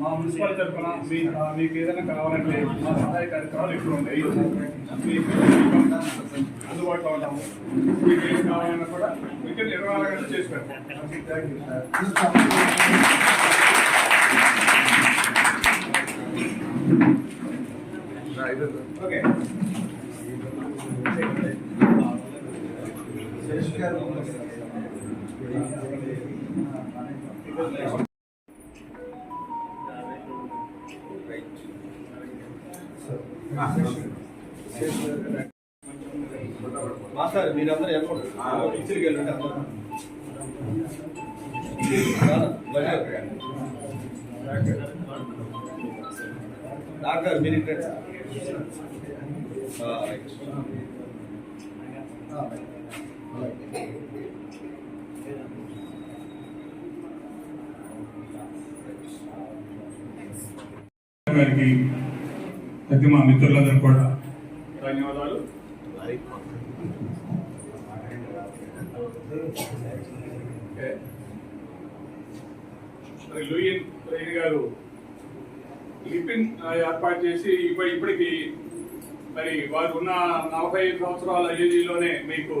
మా మున్సిపల్ తరఫున మీ మీకు ఏదైనా కావాలంటే మా సహాయ కార్యక్రమాలు ఇక్కడ ఉంటాయి మీకు అందుబాటులో ఉంటాము. మీకు ఏం కావాలన్నా కూడా మీకు ఇరవై నాలుగు గంటలు చేసి పెడతాం ఓకే. గారు రా. మీరందరూ వెళ్ళండి ఇచ్చిరికి వెళ్ళండి డాక్టర్ మీరు ఇక్కడ గారికి ప్రతి మా మిత్రులందరూ కూడా ధన్యవాదాలు. మరి లూయిన్ రెడ్డి గారు లిపిన్ ఏర్పాటు చేసి ఇప్పుడు ఇప్పటికి మరి వారు ఉన్న నలభై ఐదు సంవత్సరాల ఏజీలోనే మీకు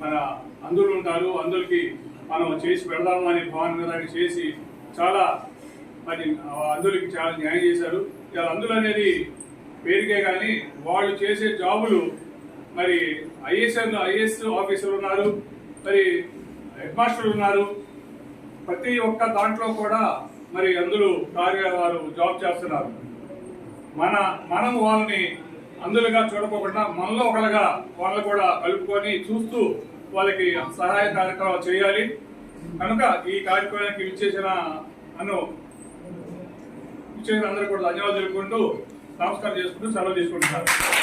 మన అందులు ఉంటారు. అందులకి మనం చేసి పెడదాము అని మీద చేసి చాలా మరి అందరికి అందులకి చాలా న్యాయం చేశారు. ఇలా అందులు అనేది పేరుకే కానీ వాళ్ళు చేసే జాబులు మరి ఐఏఎస్ ఐఏఎస్ ఆఫీసర్లు ఉన్నారు మరి హెడ్ మాస్టర్లు ఉన్నారు. ప్రతి ఒక్క దాంట్లో కూడా మరి అందులో కార్య వారు జాబ్ చేస్తున్నారు. మన మనం వాళ్ళని అందులుగా చూడకోకుండా మనలో ఒకలుగా వాళ్ళని కూడా కలుపుకొని చూస్తూ వాళ్ళకి సహాయ కార్యక్రమాలు చేయాలి. కనుక ఈ కార్యక్రమానికి విచ్చేసిన అను విచ్చేసిన అందరూ కూడా ధన్యవాదాలు తెలుపుకుంటూ నమస్కారం చేసుకుంటూ సెలవు తీసుకుంటున్నారు